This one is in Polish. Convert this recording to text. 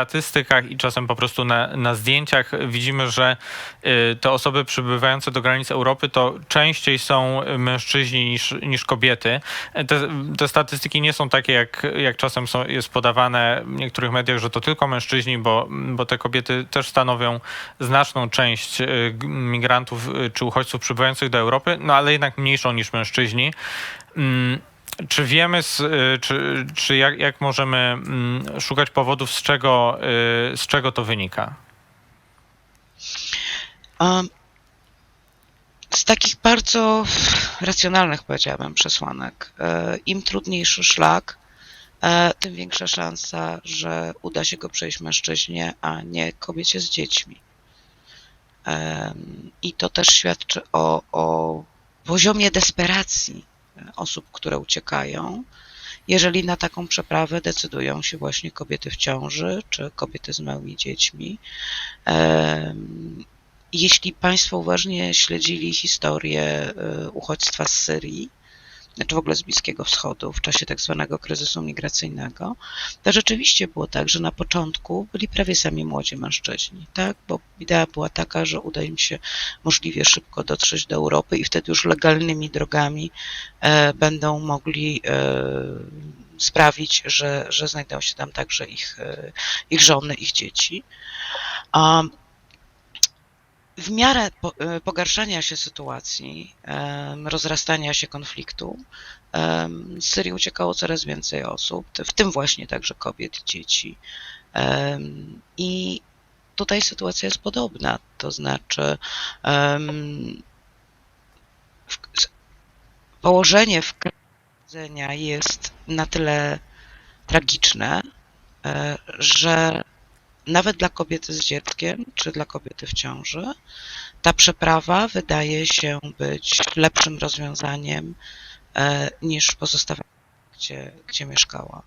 statystykach i czasem po prostu na, na zdjęciach widzimy, że y, te osoby przybywające do granic Europy to częściej są mężczyźni niż, niż kobiety. Te, te statystyki nie są takie, jak, jak czasem są, jest podawane w niektórych mediach, że to tylko mężczyźni, bo, bo te kobiety też stanowią znaczną część y, migrantów y, czy uchodźców przybywających do Europy, no ale jednak mniejszą niż mężczyźni. Czy wiemy, y, czy, czy jak, jak możemy mm, szukać powodów, z czego, y, z czego to wynika? Um, z takich bardzo racjonalnych, powiedziałabym, przesłanek. E, Im trudniejszy szlak, e, tym większa szansa, że uda się go przejść mężczyźnie, a nie kobiecie z dziećmi. I to też świadczy o, o poziomie desperacji osób, które uciekają, jeżeli na taką przeprawę decydują się właśnie kobiety w ciąży czy kobiety z małymi dziećmi. Jeśli Państwo uważnie śledzili historię y, uchodźstwa z Syrii, czy w ogóle z Bliskiego Wschodu w czasie tak zwanego kryzysu migracyjnego, to rzeczywiście było tak, że na początku byli prawie sami młodzi mężczyźni, tak? Bo idea była taka, że uda im się możliwie szybko dotrzeć do Europy i wtedy już legalnymi drogami e, będą mogli e, sprawić, że, że znajdą się tam także ich, e, ich żony, ich dzieci. A w miarę e, pogarszania się sytuacji, rozrastania się konfliktu, z Syrii uciekało coraz więcej osób, w tym właśnie także kobiet i dzieci. I tutaj sytuacja jest podobna, to znaczy położenie w kraju jest na tyle tragiczne, e, że nawet dla kobiety z dzieckiem, czy dla kobiety w ciąży, ta przeprawa wydaje się być lepszym rozwiązaniem e, niż pozostawanie, gdzie, gdzie mieszkała.